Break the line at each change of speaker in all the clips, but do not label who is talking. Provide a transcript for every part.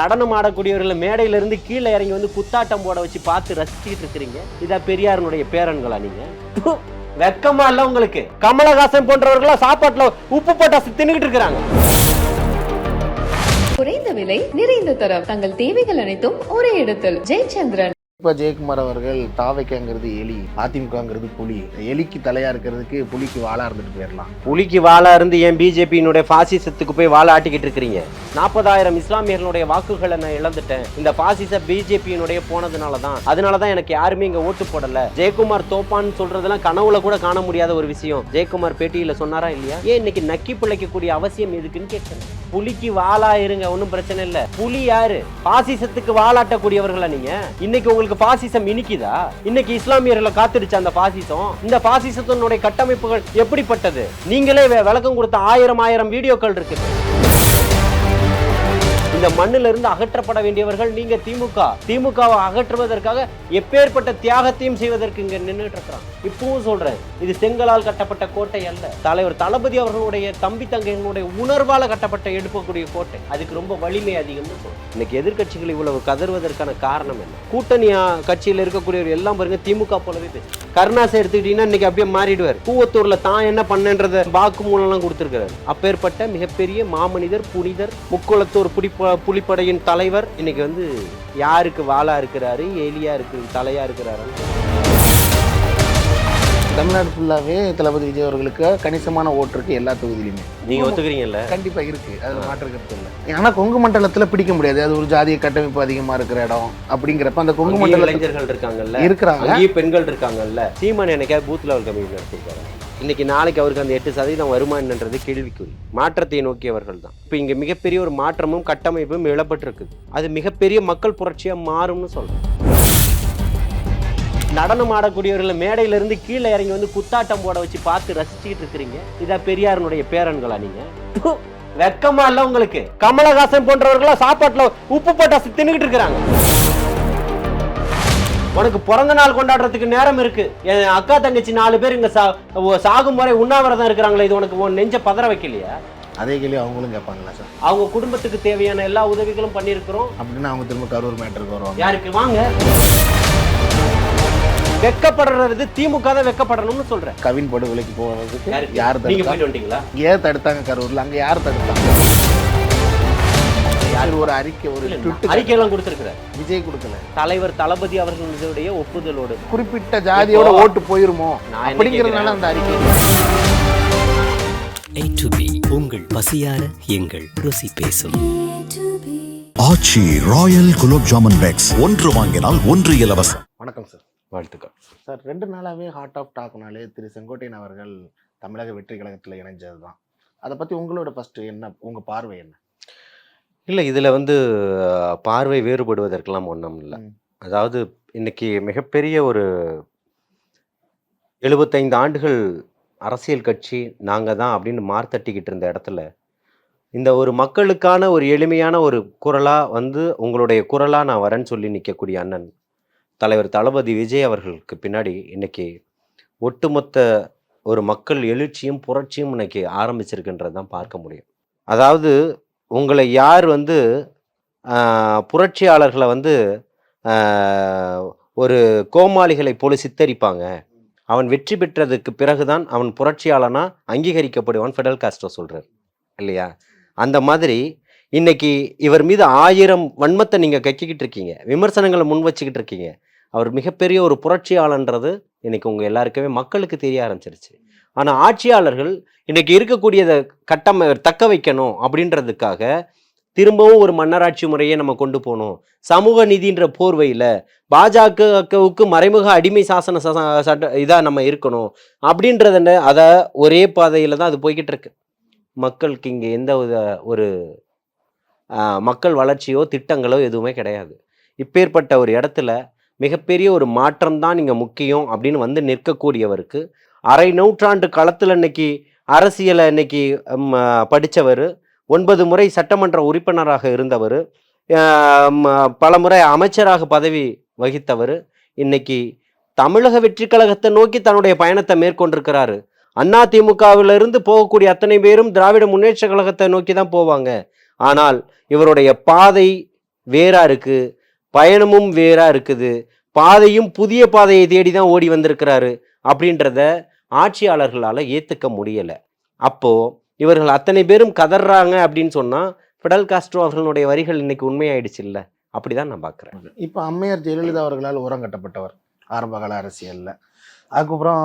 நடனம் ஆடக்கூடியவர்களை மேடையில இருந்து கீழே இறங்கி வந்து குத்தாட்டம் போட வச்சு பார்த்து ரசிச்சுக்கிட்டு இருக்கிறீங்க. இதா பெரியாருனுடைய பேரன்களா நீங்க? வெக்கமா இல்ல உங்களுக்கு? கமலஹாசன் போன்றவர்களா சாப்பாட்டுல உப்பு போட்டாசு தின்னுகிட்டு இருக்கிறாங்க.
குறைந்த விலை நிறைந்த தரம். தங்கள் தேவைகள் அனைத்தும் ஒரே இடத்தில். ஜெயச்சந்திரன்.
இப்போ ஜெயக்குமார் அவர்கள் தாவைக்காங்கிறது எலி அதிமுகங்கிறது புலி. எலிக்கு தலையா இருக்கிறதுக்கு புலிக்கு வாழா இருந்துட்டு போயிடலாம்.
புலிக்கு வாழா இருந்து ஏன் பிஜேபியினுடைய பாசிசத்துக்கு போய் வாழ ஆட்டிக்கிட்டு இருக்கிறீங்க? நாற்பதாயிரம் இஸ்லாமியர்களுடைய வாக்குகளை நான் இழந்துட்டேன். இந்த பாசிச பிஜேபியினுடைய போனதுனால தான் அதனால தான் எனக்கு யாருமே இங்க ஓட்டு போடல. ஜெயக்குமார் தோப்பான்னு சொல்றதெல்லாம் கனவுல கூட காண முடியாத ஒரு விஷயம். ஜெயக்குமார் பேட்டியில சொன்னாரா இல்லையா? ஏன் இன்னைக்கு நக்கி பிழைக்கக்கூடிய அவசியம் எதுக்குன்னு கேட்கிறேன் புலிக்கு வாழா இருங்க ஒன்றும் பிரச்சனை இல்லை. புலி யாரு? பாசிசத்துக்கு வாழாட்டக்கூடியவர்களா நீங்க? இன்னைக்கு உங்களுக்கு பாசிசம் இனிக்குதா? இன்னைக்கு இஸ்லாமியர்களை காத்துடுச்சு அந்த பாசிசம் இந்த பாசிசத்தினுடைய கட்டமைப்புகள் எப்படிப்பட்டது? நீங்களே விளக்கம் கொடுத்த ஆயிரம் ஆயிரம் வீடியோக்கள் இருக்குது. இந்த மண்ணில இருந்து அகற்றப்பட வேண்டியவர்கள் நீங்க திமுக. திமுகவை அகற்றுவதற்காக எப்பேற்பட்ட தியாகத்தையும் செய்வதற்கு இங்க நின்றுட்டு இருக்கிறான் இப்பவும் சொல்றேன் இது செங்கலால் கட்டப்பட்ட கோட்டை அல்ல. தலைவர் தளபதி அவர்களுடைய தம்பி தங்கைகளுடைய உணர்வால கட்டப்பட்ட எடுக்கக்கூடிய கோட்டை. அதுக்கு ரொம்ப வலிமை அதிகம்னு சொல்றேன் இன்னைக்கு எதிர்கட்சிகள் இவ்வளவு கதறுவதற்கான காரணம் என்ன? கூட்டணி கட்சியில் இருக்கக்கூடியவர் எல்லாம் பாருங்க திமுக போலவே பேசு. கருணாசை எடுத்துக்கிட்டீங்கன்னா இன்னைக்கு அப்படியே மாறிடுவார். கூவத்தூர்ல தான் என்ன பண்ணன்றத வாக்குமூலம் எல்லாம் கொடுத்திருக்கிறார். அப்பேற்பட்ட மிகப்பெரிய மாமனிதர் புனிதர் முக்குளத்தூர் பிடிப்பு புலிப்படையின் தலைவர் இன்னைக்கு வந்து யாருக்கு வாளா இருக்கிறாரு? எலியா இருக்கு தலையா இருக்கிறாரு?
தமிழ்நாடு ஃபுல்லாவே தளபதி விஜய் அவர்களுக்கு கணிசமான ஓட்டு இருக்கு எல்லா தொகுதியிலுமே.
நீங்க ஒத்துக்கிறீங்கல்ல?
கண்டிப்பா இருக்கு. அதுல மாற்றுக்கிறது இல்லை. ஆனா கொங்கு மண்டலத்துல பிடிக்க முடியாது. அது ஒரு ஜாதிய கட்டமைப்பு அதிகமா இருக்கிற இடம் அப்படிங்கிறப்ப அந்த கொங்கு மண்டலத்துல
இளைஞர்கள் இருக்காங்கல்ல?
இருக்கிறாங்க.
பெண்கள் இருக்காங்கல்ல? சீமான் எனக்கே பூத் லெவல் கமிட்டி நடத்திருக்காரு? இன்னைக்கு நாளைக்கு அவருக்கு அந்த எட்டு சதவீதம் வருமா என்னன்றது கேள்விக்குறி. மாற்றத்தை நோக்கியவர்கள் தான் இப்போ இங்க மிகப்பெரிய ஒரு மாற்றமும் கட்டமைப்பும் இழப்பட்டிருக்குது அது மிகப்பெரிய மக்கள் புரட்சியா மாறும்னு சொல்கிறேன் நடனம் ஆடக்கூடியவர்களை மேடையில இருந்து கீழே இறங்கி வந்து குத்தாட்டம் போட வச்சு பார்த்து ரசிச்சுக்கிட்டு இருக்கிறீங்க. இதா பெரியாருனுடைய பேரன்களா நீங்க? வெக்கமா இல்ல உங்களுக்கு. கமலஹாசன் போன்றவர்களா சாப்பாட்டுல உப்பு போட்டாசு தின்னுகிட்டு இருக்கிறாங்க. உனக்கு பிறந்த நாள் கொண்டாடுறதுக்கு நேரம் இருக்கு. என் அக்கா தங்கச்சி நாலு பேர் இங்க சா- சாகும் முறை உண்ணாவிரதம் இருக்கிறாங்களே இது உனக்கு உன் நெஞ்ச பதற வைக்கலையா?
அதே கேள்வி அவங்களும் கேட்பாங்களா சார்?
அவங்க குடும்பத்துக்கு தேவையான எல்லா உதவிகளும் பண்ணியிருக்கிறோம்.
அப்படின்னா அவங்க திரும்ப கரூர் மேட்டருக்கு வருவாங்க.
யாருக்கு? வாங்க. வெக்கப்படுறது திமுக தான் வெக்கப்படணும்னு சொல்றேன்.
கவின் படுகொலைக்கு
யாருக்கு?
யார்
நீங்க போயிட்டு வந்துட்டீங்களா?
ஏன் தடுத்தாங்க கரூர்ல? அங்க யார் தடுத்தாங்க யார் ஒரு அறிக்கை ஒரு
அறிக்கையெல்லாம் கொடுத்திருக்கிறார்
விஜய் கொடுக்கல.
தலைவர் தளபதி அவர்களுடைய ஒப்புதலோடு.
குறிப்பிட்ட ஜாதியோட ஓட்டு போயிருமோ? அப்படிங்கறதுனால அந்த அறிக்கை
A to B உங்கள் பசியார எங்கள் ருசி பேசும்.
ஆச்சி ராயல் குலோப் ஜாமுன் பேக்ஸ் ஒன்று வாங்கினால் ஒன்று இலவசம்.
வணக்கம் சார்
வாழ்த்துக்கள்.
சார் ரெண்டு நாளாவே ஹார்ட் ஆஃப் டாக்னாலே திரு செங்கோட்டையன் அவர்கள் தமிழக வெற்றி கழகத்துல இணைஞ்சது தான் அதை பத்தி உங்களோட ஃபர்ஸ்ட் என்ன உங்க பார்வை என்ன?
இல்லை இதில் வந்து பார்வை வேறுபடுவதற்கெல்லாம் ஒன்றும் இல்லை. அதாவது இன்னைக்கு மிகப்பெரிய ஒரு எழுபத்தைந்து ஆண்டுகள் அரசியல் கட்சி நாங்கள் தான் அப்படின்னு மார்த்தட்டிக்கிட்டு இருந்த இடத்துல இந்த ஒரு மக்களுக்கான ஒரு எளிமையான ஒரு குரலாக வந்து உங்களுடைய குரலாக நான் வரேன்னு சொல்லி நிற்கக்கூடிய அண்ணன் தலைவர் தளபதி விஜய் அவர்களுக்கு பின்னாடி இன்னைக்கு ஒட்டுமொத்த ஒரு மக்கள் எழுச்சியும் புரட்சியும் இன்னைக்கு ஆரம்பிச்சிருக்குன்றது தான் பார்க்க முடியும் அதாவது உங்களை யார் வந்து புரட்சியாளர்களை வந்து ஒரு கோமாளிகளை போல சித்தரிப்பாங்க? அவன் வெற்றி பெற்றதுக்கு பிறகுதான் அவன் புரட்சியாளனா அங்கீகரிக்கப்படுவான் ஃபெடல் காஸ்ட்ரோ சொல்கிறார் இல்லையா? அந்த மாதிரி இன்னைக்கு இவர் மீது ஆயிரம் வன்மத்தை நீங்கள் கக்கிக்கிட்டு இருக்கீங்க. விமர்சனங்களை முன் வச்சுக்கிட்டு இருக்கீங்க. அவர் மிகப்பெரிய ஒரு புரட்சியாளன்றது இன்னைக்கு உங்கள் எல்லாருக்குமே மக்களுக்கு தெரிய ஆரம்பிச்சிருச்சு. ஆனால் ஆட்சியாளர்கள் இன்றைக்கி இருக்கக்கூடியதை கட்டமை தக்க வைக்கணும் அப்படின்றதுக்காக திரும்பவும் ஒரு மன்னராட்சி முறையை நம்ம கொண்டு போகணும். சமூக நீதின்ற போர்வையில் பாஜகவுக்கு மறைமுக அடிமை சாசன ச- சட்ட இதாக நம்ம இருக்கணும் அப்படின்றத அதை ஒரே பாதையில் தான் அது போய்கிட்டு இருக்கு. மக்களுக்கு இங்கே எந்த வித ஒரு மக்கள் வளர்ச்சியோ திட்டங்களோ எதுவுமே கிடையாது. இப்பேற்பட்ட ஒரு இடத்துல மிகப்பெரிய ஒரு மாற்றம் தான் இங்கே முக்கியம் அப்படின்னு வந்து நிற்கக்கூடியவருக்கு அரை நூற்றாண்டு களத்தில் இன்னைக்கு அரசியலை இன்னைக்கு படித்தவர் ஒன்பது முறை சட்டமன்ற உறுப்பினராக இருந்தவர். பல முறை அமைச்சராக பதவி வகித்தவர். இன்னைக்கு தமிழக வெற்றி கழகத்தை நோக்கி தன்னுடைய பயணத்தை மேற்கொண்டிருக்கிறாரு. அண்ணா திமுகவில இருந்து போகக்கூடிய அத்தனை பேரும் திராவிட முன்னேற்ற கழகத்தை நோக்கி தான் போவாங்க. ஆனால் இவருடைய பாதை வேறா இருக்கு. பயணமும் வேறா இருக்குது. பாதையும் புதிய பாதையை தேடி தான் ஓடி வந்திருக்கிறாரு. அப்படின்றத ஆட்சியாளர்களால் ஏற்றுக்க முடியலை. அப்போது இவர்கள் அத்தனை பேரும் கதறாங்க அப்படின்னு சொன்னால் ஃபிடல் காஸ்ட்ரோ அவர்களுடைய வரிகள் இன்னைக்கு உண்மையாயிடுச்சு அப்படி தான் நான் பார்க்குறேன்
இப்போ அம்மையார் ஜெயலலிதா அவர்களால் ஓரங்கட்டப்பட்டவர் ஆரம்பகால அரசியலில். அதுக்கப்புறம்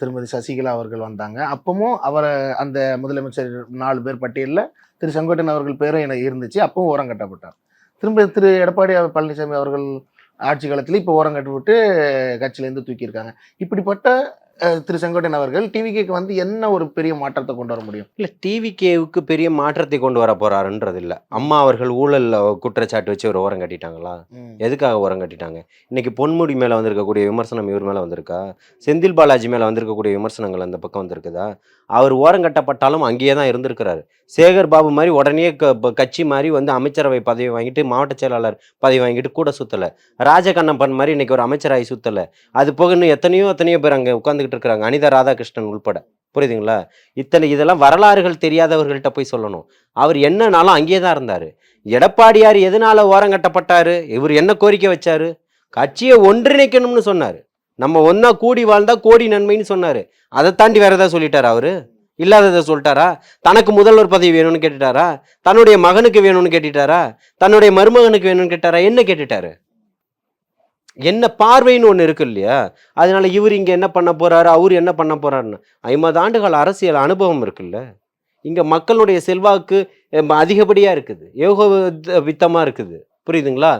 திருமதி சசிகலா அவர்கள் வந்தாங்க. அப்பவும் அவரை அந்த முதலமைச்சர் நாலு பேர் பட்டியலில் திரு செங்கோட்டன் அவர்கள் பேரும் எனக்கு இருந்துச்சு. அப்பவும் ஓரங்கட்டப்பட்டார் திரும்ப திரு எடப்பாடி பழனிசாமி அவர்கள் ஆட்சி காலத்தில் இப்போ ஓரம் கட்டிவிட்டு கட்சியிலேருந்து தூக்கியிருக்காங்க. இப்படிப்பட்ட திரு செங்கோட்டையன் அவர்கள் டிவிக்கு வந்து என்ன ஒரு பெரிய மாற்றத்தை கொண்டு வர முடியும்?
இல்ல டிவிகேவுக்கு பெரிய மாற்றத்தை கொண்டு வர போறாருன்றது இல்ல. அம்மா அவர்கள் ஊழல்ல குற்றச்சாட்டு வச்சு ஒரு ஓரம் கட்டிட்டாங்களா? எதுக்காக ஓரம் கட்டிட்டாங்க? இன்னைக்கு பொன்முடி மேல வந்திருக்கக்கூடிய விமர்சனம் இவர் மேல வந்திருக்கா? செந்தில் பாலாஜி மேல வந்திருக்கக்கூடிய விமர்சனங்கள் அந்த பக்கம் வந்திருக்குதா? அவர் ஓரம் கட்டப்பட்டாலும் அங்கேயே தான் இருந்திருக்கிறாரு. சேகர் பாபு மாதிரி உடனே கட்சி மாதிரி வந்து அமைச்சரவை பதவி வாங்கிட்டு மாவட்ட செயலாளர் பதவி வாங்கிட்டு கூட சுத்தல. ராஜகண்ணப்பன் மாதிரி இன்னைக்கு ஒரு அமைச்சராகி சுத்தல. அது போக இன்னும் எத்தனையோ எத்தனையோ பேர் அங்க உட்காந்துக்கிட்டு இருக்கிறாங்க. அனிதா ராதாகிருஷ்ணன் உள்பட. புரியுதுங்களா? இத்தனை இதெல்லாம் வரலாறுகள் தெரியாதவர்கள்ட்ட போய் சொல்லணும். அவர் என்னனாலும் அங்கேயே தான் இருந்தார். எடப்பாடியார் எதனால ஓரங்கட்டப்பட்டார் இவர் என்ன கோரிக்கை வச்சார்? கட்சியை ஒன்றிணைக்கணும்னு சொன்னார். நம்ம ஒன்றா கூடி வாழ்ந்தா கோடி நன்மைன்னு சொன்னார். அதை தாண்டி வேற ஏதாவது சொல்லிட்டாரா அவர்? இல்லாததை சொல்லிட்டாரா? தனக்கு முதல்வர் பதவி வேணும்னு கேட்டுட்டாரா? தன்னுடைய மகனுக்கு வேணும்னு கேட்டுட்டாரா? தன்னுடைய மருமகனுக்கு வேணும்னு கேட்டாரா? என்ன கேட்டுட்டாரு? என்ன பார்வைன்னு ஒன்று இருக்கு இல்லையா? அதனால இவர் இங்கே என்ன பண்ண போறாரு அவர் என்ன பண்ண போறாருன்னு. ஐம்பது ஆண்டுகள் அரசியல் அனுபவம் இருக்குல்ல? இங்கே மக்களுடைய செல்வாக்கு அதிகப்படியாக இருக்குது. ஏகோ வித்தமாக இருக்குது. புரியுதுங்களா?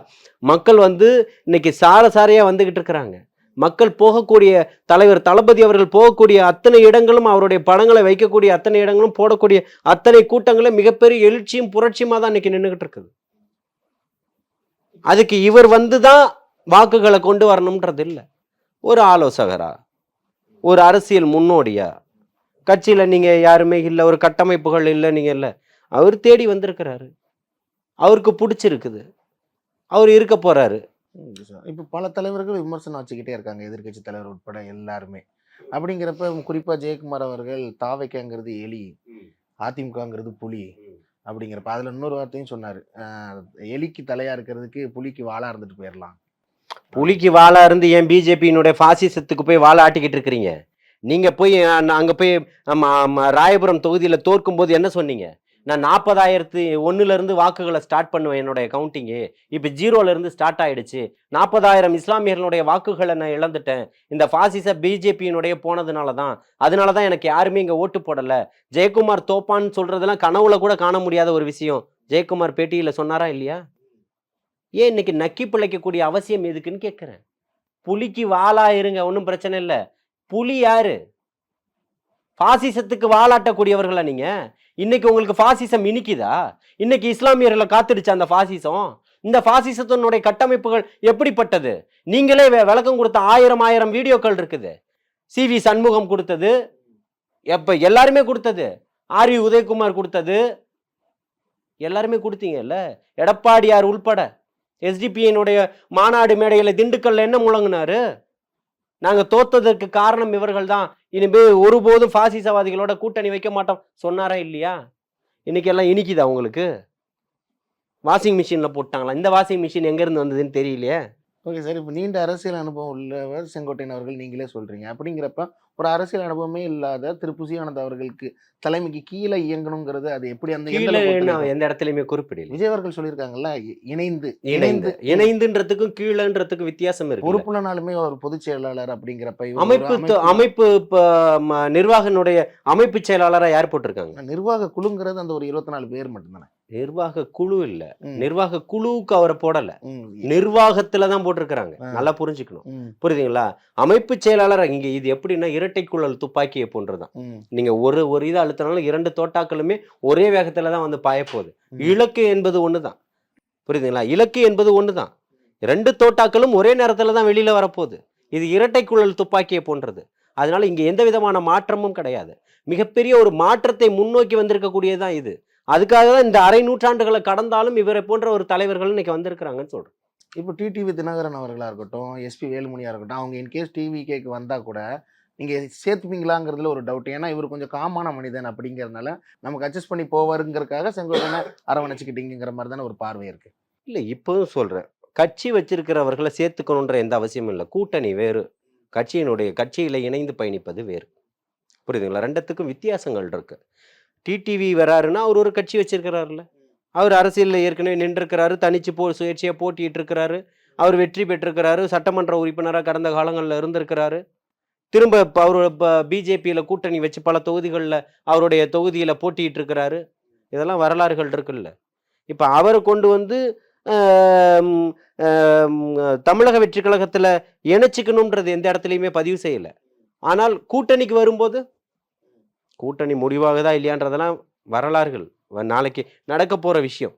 மக்கள் வந்து இன்னைக்கு சார சாரையாக வந்துக்கிட்டு இருக்கிறாங்க. மக்கள் போகக்கூடிய தலைவர் தளபதி அவர்கள் போகக்கூடிய அத்தனை இடங்களும் அவருடைய படங்களை வைக்கக்கூடிய அத்தனை இடங்களும் போடக்கூடிய அத்தனை கூட்டங்களும் மிகப்பெரிய எழுச்சியும் புரட்சியுமாக தான் இன்னைக்கு நின்றுக்கிட்டு இருக்குது. அதுக்கு இவர் வந்து தான் வாக்குகளை கொண்டு வரணுன்றது இல்லை. ஒரு ஆலோசகரா? ஒரு அரசியல் முன்னோடியா? கட்சியில் நீங்கள் யாருமே இல்லை ஒரு கட்டமைப்புகள் இல்லை நீங்கள் இல்லை. அவர் தேடி வந்திருக்கிறாரு. அவருக்கு பிடிச்சிருக்குது. அவர் இருக்க போகிறாரு
இப்போ பல தலைவர்கள் விமர்சனம் வச்சுக்கிட்டே இருக்காங்க எதிர்க்கட்சி தலைவர் உட்பட எல்லாருமே. அப்படிங்கிறப்ப குறிப்பாக ஜெயக்குமார் அவர்கள் தாவைக்காங்கிறது எலி அதிமுகங்கிறது புலி அப்படிங்கிறப்ப அதில் இன்னொரு வார்த்தையும் சொன்னார். எலிக்கு தலையாக இருக்கிறதுக்கு புலிக்கு வாழா இருந்துட்டு போயிடலாம்
புலிக்கு வாழா இருந்து ஏன் பிஜேபியினுடைய பாசிசத்துக்கு போய் வாழ ஆட்டிக்கிட்டு இருக்கிறீங்க? நீங்க போய் அஹ், அங்க போய் ராயபுரம் தொகுதியில தோற்கும் போது என்ன சொன்னீங்க? நான் நாற்பதாயிரத்து ஒன்றுலேருந்து இருந்து வாக்குகளை ஸ்டார்ட் பண்ணுவேன் என்னுடைய கவுண்டிங்கு இப்போ ஜீரோல இருந்து ஸ்டார்ட் ஆயிடுச்சு. நாற்பதாயிரம் இஸ்லாமியர்களுடைய வாக்குகளை நான் இழந்துட்டேன். இந்த பாசிச பிஜேபியினுடைய போனதுனால தான். அதனால தான் எனக்கு யாருமே இங்கே ஓட்டு போடலை. ஜெயக்குமார் தோப்பான்னு சொல்றதெல்லாம் கனவுல கூட காண முடியாத ஒரு விஷயம். ஜெயக்குமார் பேட்டியில் சொன்னாரா இல்லையா? ஏன் இன்னைக்கு நக்கி பிழைக்கக்கூடிய அவசியம் எதுக்குன்னு கேட்குறேன். புலிக்கு வாளா இருங்க ஒன்றும் பிரச்சனை இல்லை. புலி யாரு? பாசிசத்துக்கு வாளாட்டக்கூடியவர்களா நீங்க? இன்னைக்கு உங்களுக்கு பாசிசம் இனிக்குதா? இன்னைக்கு இஸ்லாமியர்களை காத்துடுச்சு அந்த பாசிசம்? இந்த பாசிசத்தினுடைய கட்டமைப்புகள் எப்படிப்பட்டது? நீங்களே விளக்கம் கொடுத்த ஆயிரம் ஆயிரம் வீடியோக்கள் இருக்குது. சி. வி. சண்முகம் கொடுத்தது. எப்ப எல்லாருமே கொடுத்தது. ஆர். வி. உதயகுமார் கொடுத்தது. எல்லாருமே கொடுத்தீங்கல்ல? எடப்பாடியார் உள்பட. எஸ்டிபியினுடைய மாநாடு மேடையில் திண்டுக்கல்ல என்ன முழங்கினாரு? நாங்கள் தோத்ததற்கு காரணம் இவர்கள் தான் இனிமே ஒருபோதும் பாசிசவாதிகளோட கூட்டணி வைக்க மாட்டோம். சொன்னாரா இல்லையா? இன்னைக்கு எல்லாம் இனிக்குதா உங்களுக்கு? வாஷிங் மிஷினில் போட்டாங்களா? இந்த வாஷிங் மிஷின் எங்கேருந்து வந்ததுன்னு தெரியலையே.
ஓகே சார் இப்போ நீண்ட அரசியல் அனுபவம் உள்ளவர் செங்கோட்டையன் அவர்கள் நீங்களே சொல்கிறீங்க அப்படிங்கிறப்ப ஒரு அரசியல் அனுபவமே இல்லாத திரு. புசியானந்த் அவர்களுக்கு தலைமைக்கு கீழே இயங்கணுங்கிறது அது எப்படி அந்த எந்த
இடத்துலயுமே குறிப்பிடல.
விஜய் அவர்கள் சொல்லியிருக்காங்கல்ல இணைந்து
இணைந்து இணைந்துன்றதுக்கும் கீழன்றதுக்கும் வித்தியாசம் இருக்கு.
பொறுப்புலனாலுமே ஒரு பொதுச் செயலாளர் அப்படிங்கிறப்ப
அமைப்பு அமைப்பு நிர்வாகனுடைய அமைப்பு செயலாளரா யார் போட்டிருக்காங்க?
நிர்வாக குழுங்கிறது அந்த ஒரு இருபத்தி நாலு பேர் மட்டும்தானே.
நிர்வாக குழு இல்ல. நிர்வாக குழுவுக்கு அவரை போடல.
ம்.
நிர்வாகத்துல தான் போட்டிருக்கிறாங்க. நல்லா புரிஞ்சுக்கணும். புரியுதுங்களா? அமைப்பு செயலாளர் இங்க இது எப்படின்னா இரட்டை குழல் துப்பாக்கியை போன்றதுதான். நீங்க ஒரு ஒரு இதை அழுத்தினாலும் இரண்டு தோட்டாக்களுமே ஒரே வேகத்துல தான் வந்து பாய போகுது
ம்.
இலக்கு என்பது ஒண்ணுதான் புரியுதுங்களா? இலக்கு என்பது ஒண்ணுதான் ரெண்டு தோட்டாக்களும் ஒரே நேரத்துல தான் வெளியில வரப்போகுது. இது இரட்டை குழல் துப்பாக்கியை போன்றது. அதனால இங்க எந்த விதமான மாற்றமும் கிடையாது. மிகப்பெரிய ஒரு மாற்றத்தை முன்னோக்கி வந்திருக்கக்கூடியதுதான் இது. அதுக்காக தான் இந்த அரை நூற்றாண்டுகளை கடந்தாலும் இவரை போன்ற ஒரு தலைவர்கள் இன்னைக்கு வந்திருக்கிறாங்கன்னு சொல்றேன்
இப்போ டிடிவி தினகரன் அவர்களாக இருக்கட்டும் எஸ்பி வேலுமணியாக இருக்கட்டும் அவங்க இன்கேஸ் டிவி கேக்கு வந்தால் கூட நீங்கள் சேர்த்துப்பீங்களாங்கிறதுல ஒரு டவுட் ஏன்னா இவர் கொஞ்சம் காமான மனிதன் அப்படிங்கிறதுனால நமக்கு அட்ஜஸ்ட் பண்ணி போவாருங்கிறதுக்காக செங்கோட்டனை அரவணைச்சிக்கிட்டீங்கிற மாதிரி தானே ஒரு பார்வை இருக்கு
இல்ல இப்பவும் சொல்றேன். கட்சி வச்சிருக்கிறவர்கள சேர்த்துக்கணுன்ற எந்த அவசியமும் இல்ல. கூட்டணி வேறு. கட்சியினுடைய கட்சியில இணைந்து பயணிப்பது வேறு. புரியுதுங்களா? 2த்துக்கும் வித்தியாசங்கள் இருக்கு. டிடிவி வராருன்னா, அவர் ஒரு கட்சி வச்சிருக்கிறாருல்ல அவர் அரசியலில் ஏற்கனவே நின்றுருக்கிறாரு. தனிச்சு போ சுயேட்சையாக போட்டிட்டு இருக்கிறாரு. அவர் வெற்றி பெற்றிருக்கிறாரு. சட்டமன்ற உறுப்பினராக கடந்த காலங்களில் இருந்திருக்கிறாரு. திரும்ப இப்போ அவர் இப்போ பிஜேபியில் கூட்டணி வச்சு பல தொகுதிகளில் அவருடைய தொகுதியில் போட்டிட்டு இருக்கிறாரு. இதெல்லாம் வரலாறுகள் இருக்குல்ல. இப்போ அவரை கொண்டு வந்து தமிழக வெற்றி கழகத்தில் இணைச்சிக்கணுன்றது எந்த இடத்துலையுமே பதிவு செய்யல. ஆனால் கூட்டணிக்கு வரும்போது கூட்டணி முடிவாகுதா இல்லையான்றதெல்லாம் வரலாறுகள். நாளைக்கு நடக்க போகிற விஷயம்.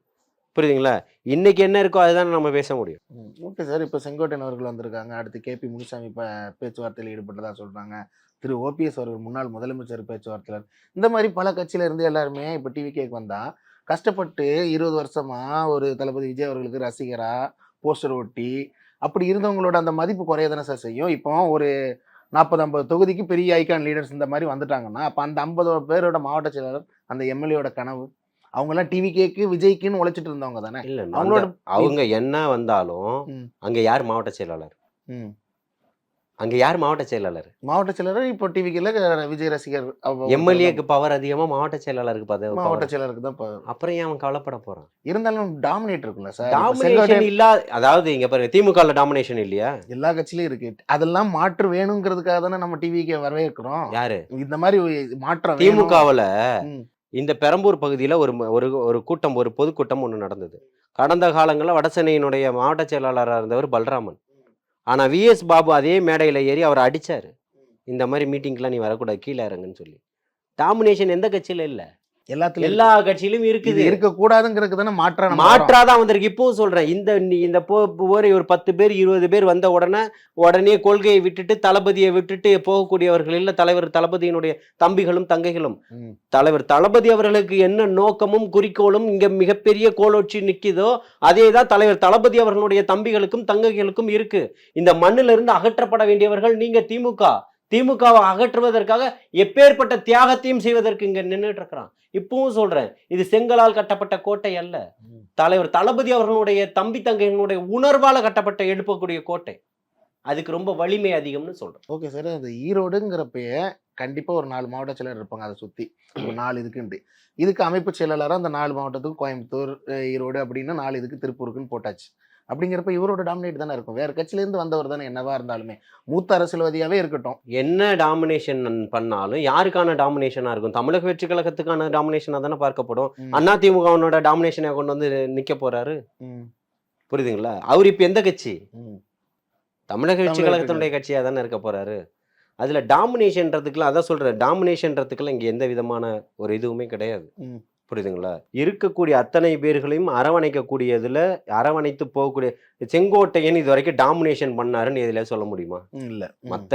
புரியுதுங்களா? இன்னைக்கு என்ன இருக்கோ அதுதானே நம்ம பேச முடியும்.
Okay sir. இப்போ செங்கோட்டையன் அவர்கள் வந்திருக்காங்க. அடுத்து கேபி முனுசாமி இப்போ பேச்சுவார்த்தையில் ஈடுபட்டதா சொல்கிறாங்க திரு ஓபிஎஸ் அவர்கள் முன்னாள் முதலமைச்சர் பேச்சுவார்த்தையில் இந்த மாதிரி பல கட்சியிலேருந்து எல்லாருமே எல்லாருமே டிவி டிவிகேக்கு வந்தால் கஷ்டப்பட்டு இருபது வருஷமாக ஒரு தளபதி விஜய் அவர்களுக்கு ரசிகராக போஸ்டர் ஒட்டி, அப்படி இருந்தவங்களோட அந்த மதிப்பு குறைய தானே சார் செய்யும். இப்போ ஒரு 40, 50 தொகுதிக்கு பெரிய ஐகான் லீடர்ஸ் இந்த மாரி வந்துட்டாங்கன்னா, அப்ப அந்த 50 பேரோட மாவட்ட செயலாளர், அந்த எம்எல்ஏவோட கனவு, அவங்கலாம் டிவிகேக்கு, விஜய்க்குன்னு உழைச்சிட்டு இருந்தவங்க தானே.
இல்ல
அவங்களோட
அவங்க என்ன வந்தாலும். அங்க யார் மாவட்ட செயலாளர்? அங்க யார் மாவட்ட செயலாளர்?
மாவட்ட செயலாளர் இப்போ டிவிக்கேல விஜய் ரசிகர்
எம்எல்ஏக்கு பவர் அதிகமா மாவட்ட செயலாளருக்கு பத
மாவட்ட
பவர்.
செயலருக்கு தான்
அப்புறம் ஏன் அவன் கவலைப்பட போறான்?
இருந்தாலும் டாமினேட் இருக்குல்ல சார்.
டாமினேஷன் இல்லா அதாவது இங்க பாருங்க திமுகல டாமினேஷன் இல்லையா?
எல்லா கட்சியிலயும் இருக்கு. அதெல்லாம் மாற்று வேணுங்கிறதுக்காக தானே நம்ம டிவிக்கே வரவேற்கிறோம்.
யாரு?
இந்த மாதிரி மாற்றம்.
திமுகவுல. இந்த பெரம்பூர் பகுதியில ஒரு ஒரு ஒரு கூட்டம் ஒரு பொதுக்கூட்டம் ஒண்ணு நடந்தது. கடந்த காலங்கள்ல வடசென்னையினுடைய மாவட்ட செயலாளரா இருந்தவர் பல்ராமன். ஆனால் விஎஸ் பாபு அதே மேடையில் ஏறி அவர் அடித்தார் இந்த மாதிரி மீட்டிங்க்கெலாம் நீ வரக்கூடாது கீழே இறங்குன்னு சொல்லி. டாமினேஷன் எந்த கட்சியில இல்லை
எல்லாத்துலயும்
எல்லா கட்சியிலும் இருக்குது.
இருக்க கூடாதுங்கிறதுக்கு தானே மாற்றா வரோம்.
மாற்றாதான் வந்திருக்கு. இப்பவும் சொல்றேன். இந்த இந்த போ போற ஒரு 10 பேர் 20 பேர் வந்த உடனே உடனே கொள்கையை விட்டுட்டு தளபதியை விட்டுட்டு போகக்கூடியவர்கள் இல்ல தலைவர் தளபதியினுடைய தம்பிகளும் தங்கைகளும். தலைவர் தளபதி அவர்களுக்கு என்ன நோக்கமும் குறிக்கோளும் இங்க மிகப்பெரிய கோலோச்சி நிக்குதோ அதே தான் தலைவர் தளபதி அவர்களுடைய தம்பிகளுக்கும் தங்கைகளுக்கும் இருக்கு. இந்த மண்ணில இருந்து அகற்றப்பட வேண்டியவர்கள் நீங்க திமுக. திமுகவை அகற்றுவதற்காக எப்பேற்பட்ட தியாகத்தையும் செய்வதற்கு இங்க நின்னுட்டு இருக்கிறான். இப்பவும் சொல்றேன். இது செங்கலால் கட்டப்பட்ட கோட்டை அல்ல. தலைவர் தளபதி அவர்களுடைய தம்பி தங்கைகளுடைய உணர்வால கட்டப்பட்ட எழுப்பக்கூடிய கோட்டை. அதுக்கு ரொம்ப வலிமை அதிகம்னு சொல்றேன்.
Okay sir. அது ஈரோடுங்கிறப்பயே கண்டிப்பா ஒரு 4 மாவட்ட செயலர் இருப்பாங்க அதை சுத்தி. ஒரு 4 இதுக்குன்ட்டு. இதுக்கு அமைப்பு செயலாளரா அந்த 4 மாவட்டத்துக்கு கோயம்புத்தூர், ஈரோடு அப்படின்னு 4 இதுக்கு திருப்பூருக்குன்னு போட்டாச்சு. அப்படிங்கிறப்ப இவரோட டாமினேட் தானே இருக்கும். வேற கட்சியில இருந்து வந்தவர் தானே என்னவா இருந்தாலுமே. மூத்த அரசியல்வாதியாவே இருக்கட்டும்.
என்ன டாமினேஷன் பண்ணாலும் யாருக்கான டாமினேஷனா இருக்கும்? தமிழக வெற்றி கழகத்துக்கான டாமினேஷனா தானே பார்க்கப்படும். அண்ணா திமுகவினோட டாமினேஷனை கொண்டு வந்து நிக்க போறாரு. புரியுதுங்களா? அவர் இப்ப எந்த கட்சி? தமிழக வெற்றி கழகத்தினுடைய கட்சியா தானே இருக்க போறாரு. அதுல டாமினேஷன்றதுக்குலாம் அதான் சொல்றேன். டாமினேஷன்றதுக்குலாம் இங்க எந்த விதமான ஒரு இதுவுமே கிடையாது. புரியுதுங்களா? இருக்கக்கூடிய அத்தனை பேர்களையும் அரவணைக்கக்கூடியதுல அரவணைத்து போகக்கூடிய செங்கோட்டையன் இதுவரைக்கும் டாமினேஷன் பண்ணாருன்னு எதுலயாவது சொல்ல முடியுமா?
இல்ல. ம்.
மத்த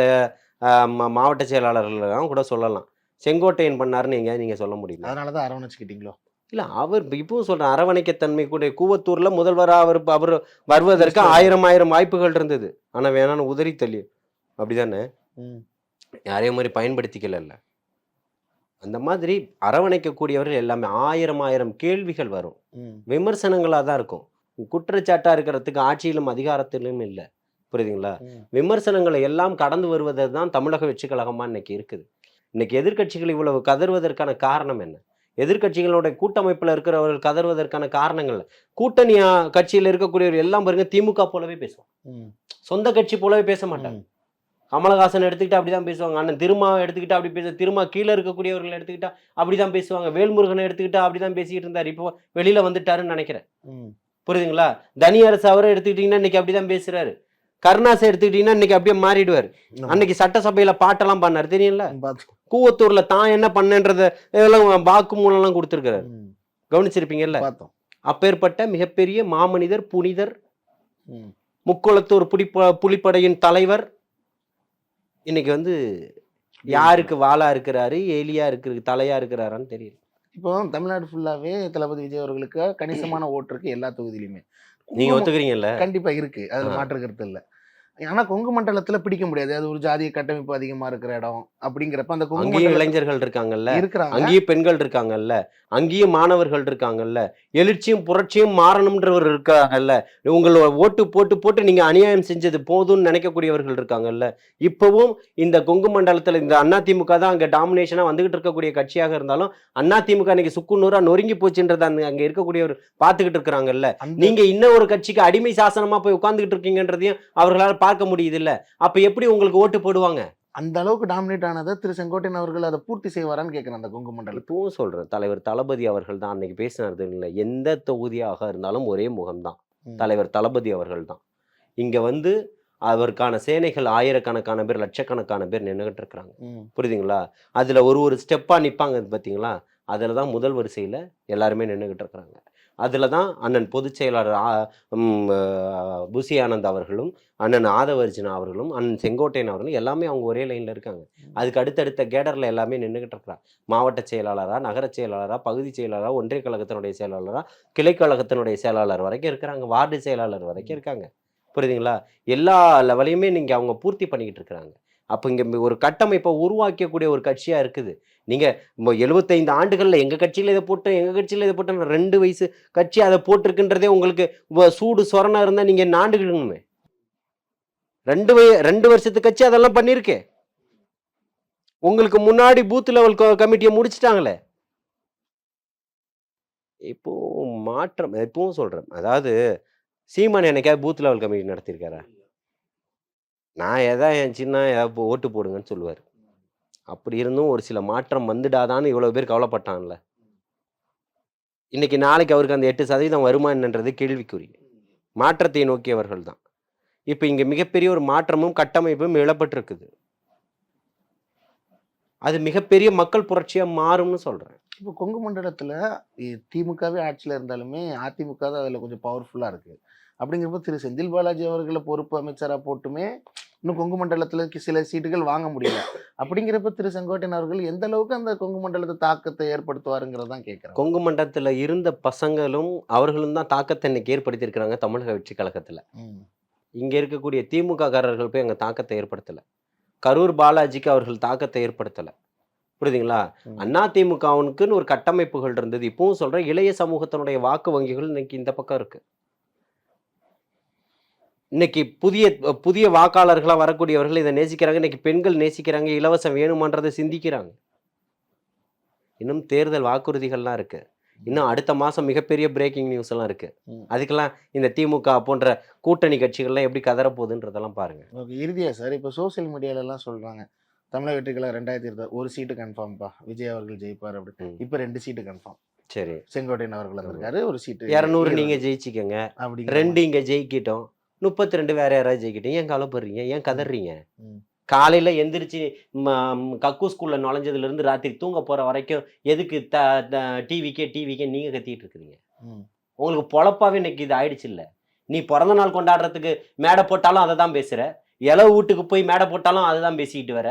அ ம மாவட்ட செயலாளர்கள்லாம் கூட சொல்லலாம். செங்கோட்டையன் பண்ணாருன்னு எங்கேயாவது நீங்க சொல்ல முடியுமா?
அதனால தான் அரவணைச்சுக்கிட்டீங்களோ?
இல்ல அவர் இப்ப இப்பவும் சொல்றேன். அரவணைக்கத்தன்மை கூட கூவத்தூர்ல முதல்வரா அவர் அவர் வருவதற்கு. ஆயிரம் ஆயிரம் வாய்ப்புகள் இருந்தது. ஆனா வேணான்னு உதறி தள்ளி அப்படிதானே?
ம்.
யாரையும் மாரி பயன்படுத்திக்கலல்ல. அந்த மாதிரி அரவணைக்கக்கூடியவர்கள் எல்லாமே ஆயிரம் ஆயிரம் கேள்விகள் வரும்.
ம்.
விமர்சனங்களா தான் இருக்கும். குற்றச்சாட்டா இருக்கிறதுக்கு ஆட்சியிலும் அதிகாரத்திலும் இல்ல. புரியுதுங்களா? விமர்சனங்களை எல்லாம் கடந்து வருவது தான் தமிழக வெற்றி கழகமா இன்னைக்கு இருக்குது. இன்னைக்கு எதிர்க்கட்சிகள் இவ்வளவு கதறுவதற்கான காரணம் என்ன? எதிர்க்கட்சிகளுடைய கூட்டமைப்புல இருக்கிறவர்கள் கதறுவதற்கான காரணங்கள்? கூட்டணி கட்சியில இருக்கக்கூடியவர் எல்லாம் பாருங்க திமுக போலவே பேசுவாங்க.
ம்.
சொந்த கட்சி போலவே பேச மாட்டாங்க. கமலஹாசன் எடுத்துக்கிட்டா அப்படிதான் பேசுவாங்க. அண்ணன் திருமாவை எடுத்துக்கிட்டா அப்படி பேச திருமா கீழ இருக்கக்கூடியவர்கள் எடுத்துக்கிட்டா அப்படிதான் பேசுவாங்க. வேல்முருகனை எடுத்துக்கிட்டா அப்படிதான் பேசிக்கிட்டு இருந்தாரு. இப்போ வெளியில வந்துட்டாருன்னு நினைக்கிறேன். புரியுதுங்களா? தனியரசு அவரை எடுத்துக்கிட்டீங்கன்னா இன்னைக்கு அப்படிதான் பேசுறாரு. கருணாஸை எடுத்துக்கிட்டீங்கன்னா இன்னைக்கு அப்படியே மாறிடுவாரு. அன்னைக்கு சட்டசபையில பாட்டெல்லாம் பாடினாரு தெரியும்ல?
பாத்து-
கூவத்தூர்ல தான் என்ன பண்ணேன்றத இதெல்லாம் வாக்குமூலம்லாம் கொடுத்துருக்காரு.
ம்.
கவனிச்சிருப்பீங்கல்ல? அப்பேற்பட்ட மிகப்பெரிய மாமனிதர், புனிதர். முக்குளத்தூர் புலிப்ப புலிப்படையின் தலைவர் இன்னைக்கு வந்து யாருக்கு வாளா இருக்கிறாரு, எலியா இருக்கு தலையா இருக்கிறாரான்னு தெரியல.
இப்போ தமிழ்நாடு ஃபுல்லாவே தளபதி விஜய் அவர்களுக்கு கணிசமான ஓட்டு இருக்கு எல்லா தொகுதியிலுமே.
நீங்க ஒத்துக்கிறீங்கல்ல?
கண்டிப்பா இருக்கு. அதுல. மாற்று கருத்து இல்ல. ஆனா கொங்கு மண்டலத்துல பிடிக்க முடியாது. அது ஒரு ஜாதிய கட்டமைப்பு அதிகமா இருக்கிற இடம் அப்படிங்கிறப்ப அந்த கொங்கு
இளைஞர்கள் இருக்காங்கல்ல?
இருக்கிறாங்க.
அங்கேயும் பெண்கள் இருக்காங்கல்ல? அங்கேயும் மாணவர்கள் இருக்காங்கல்ல? எழுச்சியும் புரட்சியும் மாறணும்ன்றவர் இருக்காங்கல்ல? உங்களோட ஓட்டு போட்டு போட்டு நீங்க அநியாயம் செஞ்சது போதும்னு நினைக்கக்கூடியவர்கள் இருக்காங்கல்ல? இப்பவும் இந்த கொங்கு மண்டலத்துல இந்த அதிமுக தான் அங்க டாமினேஷனா வந்துகிட்டு இருக்கக்கூடிய கட்சியாக இருந்தாலும் அதிமுக இன்னைக்கு சுக்குநூறா நொறுங்கி போச்சுன்றத அந்த அங்க இருக்கக்கூடியவர் பார்த்துக்கிட்டு இருக்கிறாங்கல்ல? நீங்க இன்னும் ஒரு கட்சிக்கு அடிமை சாசனமா போய் உட்கார்ந்துகிட்டு இருக்கீங்கன்றதையும் அவர்களால் பார்க்க முடியுது இல்ல அப்ப எப்படி உங்களுக்கு ஓட்டு போடுவாங்க?
அந்த அளவுக்கு டாமினேட் ஆனதை திரு செங்கோட்டையன் அவர்கள் அதை பூர்த்தி செய்வாரான்னு கேட்கிறேன் அந்த கொங்கு மண்டலத்தில்.
இப்பவும் சொல்றேன் தலைவர் தளபதி அவர்கள் தான் அன்னைக்கு பேசினது இல்லை எந்த தொகுதியாக இருந்தாலும் ஒரே முகம்தான். தலைவர் தளபதி அவர்கள் தான். இங்க வந்து அவருக்கான சேனைகள் ஆயிரக்கணக்கான பேர் லட்சக்கணக்கான பேர் நின்றுகிட்டு இருக்கிறாங்க. புரியுதுங்களா? அதுல ஒரு ஒரு ஸ்டெப்பா நிப்பாங்க பாத்தீங்களா? அதுல தான் முதல் வரிசையில எல்லாருமே நின்றுகிட்டு இருக்கிறாங்க. அதுல தான் அண்ணன் பொதுச் செயலாளர் புசி ஆனந்த் அவர்களும் அண்ணன் ஆதவர்ஜுனா அவர்களும் அண்ணன் செங்கோட்டையன் அவர்களும் எல்லாமே அவங்க ஒரே லைன்ல இருக்காங்க. அதுக்கு அடுத்தடுத்த கேடர்ல எல்லாமே நின்றுகிட்டு இருக்கிறாங்க மாவட்ட செயலாளரா நகர செயலாளரா பகுதி செயலாளரா ஒன்றிய கழகத்தினுடைய செயலாளரா கிளை கழகத்தினுடைய செயலாளர் வரைக்கும் இருக்கிறாங்க. வார்டு செயலாளர் வரைக்கும் இருக்காங்க. புரியுதுங்களா? எல்லா லெவலையுமே நீங்க அவங்க பூர்த்தி பண்ணிக்கிட்டு இருக்கிறாங்க. அப்போ இங்கே ஒரு கட்டமைப்பை உருவாக்கக்கூடிய ஒரு கட்சியாக இருக்குது. நீங்கள் எழுபத்தைந்து ஆண்டுகளில் எங்கள் கட்சியில் இதை போட்டு எங்கள் கட்சியில் இதை போட்டு ரெண்டு வயசு கட்சி அதை போட்டிருக்குன்றதே உங்களுக்கு சூடு சொரணா இருந்தால் நீங்கள் நாண்டுக்கணுமே ரெண்டு வய ரெண்டு வருஷத்து கட்சி அதெல்லாம் பண்ணியிருக்கே உங்களுக்கு முன்னாடி பூத் லெவல் கமிட்டியை முடிச்சிட்டாங்களே. இப்போ மாற்றம் இப்பவும் சொல்கிறேன் அதாவது சீமான் என்னைக்காவது பூத் லெவல் கமிட்டி நடத்தியிருக்காரா நான் எதா என் சின்ன ஏதாவது ஓட்டு போடுங்கன்னு சொல்லுவார். அப்படி இருந்தும் ஒரு சில மாற்றம் வந்துடாதான்னு இவ்வளோ பேர் கவலைப்பட்டான்ல இன்னைக்கு நாளைக்கு அவருக்கு அந்த எட்டு சதவீதம் வருமா என்னன்றது கேள்விக்குறி. மாற்றத்தை நோக்கியவர்கள் தான். இப்போ இங்கே மிகப்பெரிய ஒரு மாற்றமும் கட்டமைப்பும் இழப்பட்டிருக்குது. அது மிகப்பெரிய மக்கள் புரட்சியாக மாறும்னு சொல்கிறேன்
இப்போ கொங்கு மண்டலத்துல திமுகவே ஆட்சியில இருந்தாலுமே அதிமுக தான் அதுல கொஞ்சம் பவர்ஃபுல்லா இருக்கு. அப்படிங்கிறப்ப திரு செந்தில் பாலாஜி அவர்களை பொறுப்பு அமைச்சரா போட்டுமே இன்னும் கொங்கு மண்டலத்துல சில சீட்டுகள் வாங்க முடியல. அப்படிங்கிறப்ப திரு செங்கோட்டையன் அவர்கள் எந்த அளவுக்கு அந்த கொங்கு மண்டலத்தை தாக்கத்தை ஏற்படுத்துவாருங்கிறதான் கேட்கிறேன்
கொங்கு மண்டலத்துல இருந்த பசங்களும் அவர்களும் தான் தாக்கத்தை இன்னைக்கு ஏற்படுத்தியிருக்கிறாங்க தமிழக வெற்றி கழகத்துல. இங்க இருக்கக்கூடிய திமுக காரர்கள் போய் அங்க தாக்கத்தை ஏற்படுத்தல. கரூர் பாலாஜிக்கு அவர்கள் தாக்கத்தை ஏற்படுத்தல. புரியுதுங்களா. அண்ணா திமுகவுக்குன்னு ஒரு கட்டமைப்புகள் இருந்தது. இப்பவும் சொல்றேன் இளைய சமூகத்தினுடைய வாக்கு வங்கிகள் இன்னைக்கு இந்த பக்கம் இருக்கு. இன்னைக்கு புதிய புதிய வாக்காளர்களா வரக்கூடியவர்கள் இதை நேசிக்கிறாங்க. இன்னைக்கு பெண்கள் நேசிக்கிறாங்க இலவசம் வேணுமான்றதை சிந்திக்கிறாங்க. இன்னும் தேர்தல் வாக்குறுதிகள்லாம் இருக்கு. இன்னும் அடுத்த மாசம் மிகப்பெரிய பிரேக்கிங் நியூஸ் எல்லாம் இருக்கு. அதுக்கெல்லாம் இந்த திமுக போன்ற கூட்டணி கட்சிகள்லாம் எப்படி கதற போகுதுன்றதெல்லாம் பாருங்க
இறுதியா சார் இப்போ சோசியல் மீடியால எல்லாம் சொல்றாங்க. தமிழக வெற்றிக்கெல்லாம் ரெண்டாயிரத்தி இருபது ஒரு சீட்டு கன்ஃபார்ம்ப்பா விஜய் அவர்கள் ஜெயிப்பார் அப்படி.
ம்.
இப்போ ரெண்டு சீட்டு கன்ஃபார்ம்
சரி.
செங்கோட்டையன் அவர்கள் வந்திருக்காரு ஒரு சீட்டு
இரநூறு நீங்க ஜெயிச்சுக்கங்க.
அப்படிங்கிற
ரெண்டு இங்க ஜெயிக்கிட்டோம். முப்பத்தி ரெண்டு வேற யாராவது ஜெயிக்கிட்டோம். ஏன் கவலைப்படுறீங்க ஏன் கதறீங்க. காலையில எந்திரிச்சு கக்கு ஸ்கூல்ல நுழைஞ்சதுல இருந்து ராத்திரி தூங்க போற வரைக்கும் எதுக்கு த டிவிக்கே டிவிக்கே நீங்க கத்திட்டு இருக்கிறீங்க. உங்களுக்கு பொழப்பாவே இன்னைக்கு இது ஆயிடுச்சு இல்ல? நீ பிறந்த நாள் கொண்டாடுறதுக்கு மேடை போட்டாலும் அதை தான் பேசுற. இளவு வீட்டுக்கு போய் மேடை போட்டாலும் அதை தான் பேசிக்கிட்டு வர.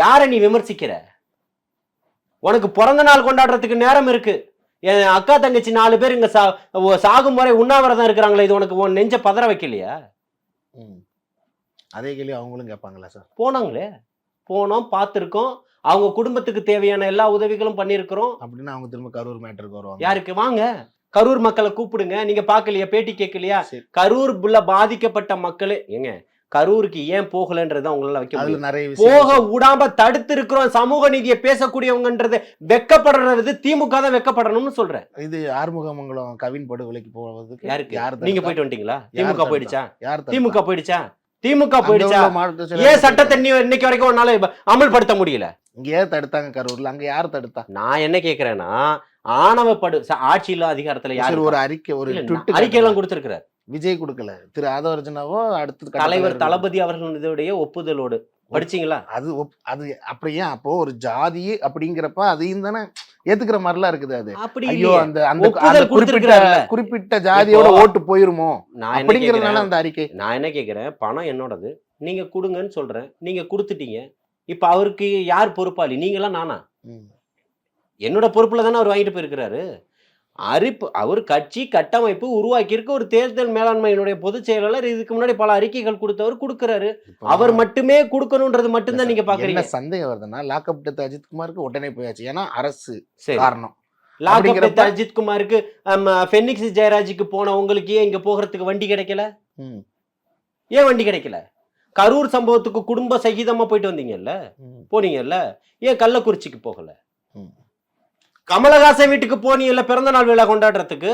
யாரை நீ விமர்சிக்கிற? உனக்கு பிறந்த நாள் கொண்டாடுறதுக்கு நேரம் இருக்கு. என் அக்கா தங்கச்சி நாலு பேர் இங்க சா சாகும் வரை உண்ணாவிரதம் இருக்கிறாங்களே இது உனக்கு உன் நெஞ்ச பதற வைக்கலையா.
அதே கேள்வி அவங்களும் கேட்பாங்களா சார்?
போனாங்களே. போனோம் பார்த்துருக்கோம். அவங்க குடும்பத்துக்கு தேவையான எல்லா உதவிகளும் பண்ணியிருக்கிறோம்.
அப்படின்னு அவங்க திரும்ப கரூர் மேட்டருக்கு வருவாங்க.
யாருக்கு? வாங்க. கரூர் மக்களை கூப்பிடுங்க. நீங்க பார்க்கலையா? பேட்டி கேட்கலையா. கரூர் புள்ள பாதிக்கப்பட்ட மக்களே ஏங்க கரூருக்கு ஏன் போகலன்றதை அவங்களால வைக்க முடியும்.
நிறைய
போக விடாம தடுத்து இருக்கிறோம் சமூக நீதியை பேசக்கூடியவங்கன்றது வெக்கப்படுறது திமுக தான் வெக்கப்படணும்னு சொல்றேன்.
இது ஆறுமுகமங்கலம் கவின் படுகொலைக்கு போவதுக்கு
யாருக்கு?
யார்
நீங்க? போயிட்டு வந்துட்டீங்களா? திமுக? போயிடுச்சா?
யார்?
திமுக போயிடுச்சா? திமுக போயிடுச்சா? ஏன் சட்டத்தை இன்னைக்கு வரைக்கும் உன்னால அமல்படுத்த முடியல?
இங்க ஏன் தடுத்தாங்க கரூர்ல? அங்க யார் தடுத்தா?
நான் என்ன கேக்குறேன்னா ஆணவப்படு ச- ஆட்சியில அதிகாரத்துல யாரு
ஒரு அறிக்கை ஒரு
அறிக்கை எல்லாம் கொடுத்திருக்கிறார்.
விஜய் கொடுக்கல. திரு ஆதவர்ஜனாவோ அடுத்து
தலைவர். தளபதி அவர்களுடைய ஒப்புதலோடு. படிச்சீங்களா?
அது அது அப்படி ஏன்? அப்போ ஒரு ஜாதி அப்படிங்கிறப்ப அதையும் தானே ஏத்துக்கிற மாதிரிலாம் இருக்குது அது.
அப்படி
ஐயோ. அந்த அந்த குறிப்பிட்ட. குறிப்பிட்ட ஜாதியோட ஓட்டு போயிருமோ?
நான்
அப்படிங்கறதுனால அந்த அறிக்கை.
நான் என்ன கேக்குறேன்? பணம் என்னோடது. நீங்க கொடுங்கன்னு சொல்றேன். நீங்க கொடுத்துட்டீங்க. இப்ப அவருக்கு யார் பொறுப்பாளி? நீங்களா நானா. என்னோட பொறுப்புல தானே அவர் வாங்கிட்டு போயிருக்கிறாரு. அறிப்பு அவர் கட்சி கட்டமைப்பு உருவாக்கியிருக்க ஒரு தேர்தல் மேலாண்மையினுடைய பொதுச் செயலாளர். இதுக்கு முன்னாடி பல அறிக்கைகள் கொடுத்தவர் கொடுக்கறாரு. அவர் மட்டுமே கொடுக்கணுன்றது மட்டும்தான் நீங்க பாக்குறீங்க.
சந்தேகம் வருதுன்னா லாக்அப் டெத் அஜித்குமாருக்கு உடனே போயாச்சு. ஏன்னா அரசு காரணம்.
லாக்அப் டெத் அஜித் குமாருக்கு ஃபெனிக்ஸ் ஜெயராஜுக்கு போன உங்களுக்கு ஏன் இங்க போகிறதுக்கு வண்டி கிடைக்கல? ஏன் வண்டி கிடைக்கல? கரூர் சம்பவத்துக்கு குடும்ப சகிதமா போயிட்டு வந்தீங்கல்ல? போனீங்கல்ல? ஏன் கள்ளக்குறிச்சிக்கு போகல. கமலஹாசன் வீட்டுக்கு போனீங்கல்ல பிறந்த நாள் விழா கொண்டாடுறதுக்கு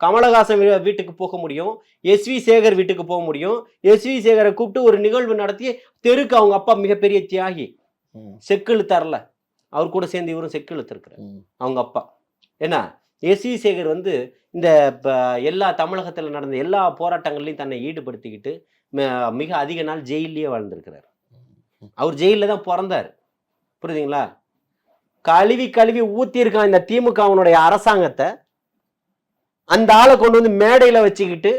கமலஹாசன் வீ- வீட்டுக்கு போக முடியும். எஸ்வி சேகர் வீட்டுக்கு போக முடியும். எஸ்வி சேகரை கூப்பிட்டு ஒரு நிகழ்வு நடத்தி தெருக்கு அவங்க அப்பா மிகப்பெரிய தியாகி. செக்கிழு தரல அவர் கூட சேர்ந்து இவரும் செக்கிழு இருக்கிறார்
ம்.
அவங்க அப்பா. என்ன எஸ்வி சேகர் வந்து இந்த எல்லா தமிழகத்தில் நடந்த எல்லா போராட்டங்கள்லையும் தன்னை ஈடுபடுத்திக்கிட்டு மிக அதிக நாள் ஜெயிலேயே வாழ்ந்திருக்கிறார். அவர் ஜெயிலில் தான் பிறந்தார். புரியுதுங்களா? கழுவி கழுவி ஊத்தியிருக்கான் இந்த திமுகவினுடைய அரசாங்கத்தை அந்த ஆளை கொண்டு வந்து மேடையில் வச்சுக்கிட்டு